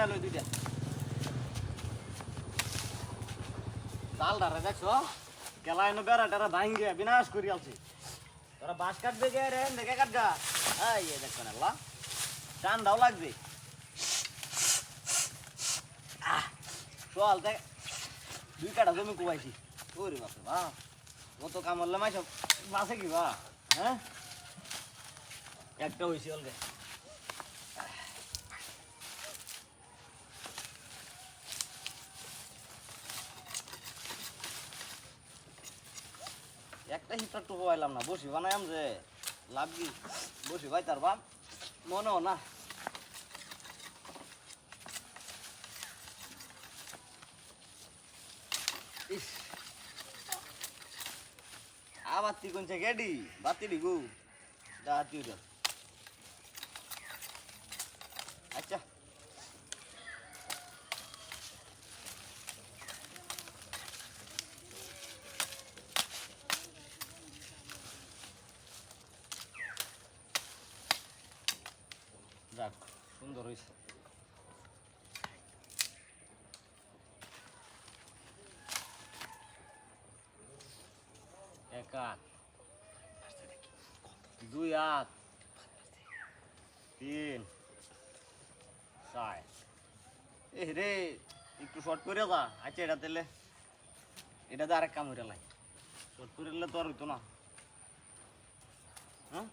বানায় লই দুইটা। দেখছ? এনে বেড়া ভাঙ্গে বিনাশ করি আলছি। তোরা কাটবে গে রে দেখে না লা ঠান্ডাও লাগবে। আহ, চল দেখ দুই কাটা জমি কুবাইছি। ওরে বাপরে বাপ কত কামড়লে মাইস বাসে কি বা হ্যাঁ? একটা হয়েছে অলগে। একটা হিটার টুপো পাইলাম না। বসি বানাইম যে, লাভ কি? বসি ভাই তার বাপ মনেও না। আবার তুই কোন গেডি বাতি গু। দা উঠে আচ্ছা যাক সুন্দর হয়েছে। এক হাত দুই হাত তিন। চার এ রে, একটু শর্ট করে যা। আচ্ছা এটা দিলে এটা তো আরেক কাম হইতে লাই। শর্ট করে তো আর হইতো না। হ্যাঁ?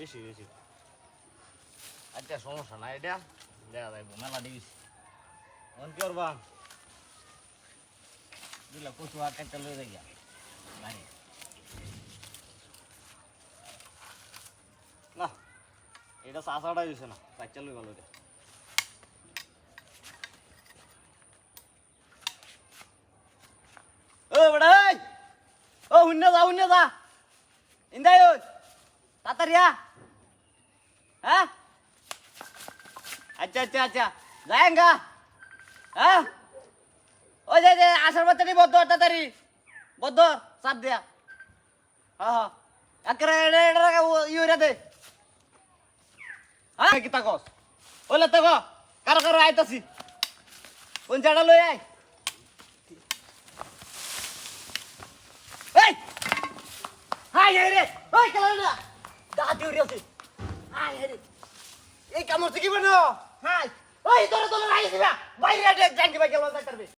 বেশি বেশি। আচ্ছা সমস্যা না এটা দেখা যাইব, মেলা দিস মন কি করবা? দিলা কচু হাট একটা লয়ে যাই নাই না, এটা চাষাটা দিছে না, চারটা লই ভালো এটা ও বড় ও হুন্না যা হুন্না যা। ইন্দাই ওই তাড়াতাড়ি আ হ্যাঁ? আচ্ছা আচ্ছা আচ্ছা। যায়েঙ্গা হ্যাঁ? ওই যে যে আসার বাচ্চাটি বদ্ধ তাড়াতাড়ি। বদ্ধ, চাপ দিয়া। হ্যাঁ হ্যাঁ। ইউরিয়া দে। হ্যাঁ? কি তাকস? ওলে তাক কারও কারও আইতাছি। কোন জায়গা লই আয়। এই! হাই রে! ওই কেলা না দাঁত উড়ে আছে। হাই রে এই কামড় থেকে বানো হাই। ওই তোরা তোরা রাইছিস বাইরে জানকি বাই গেল যাইতারবে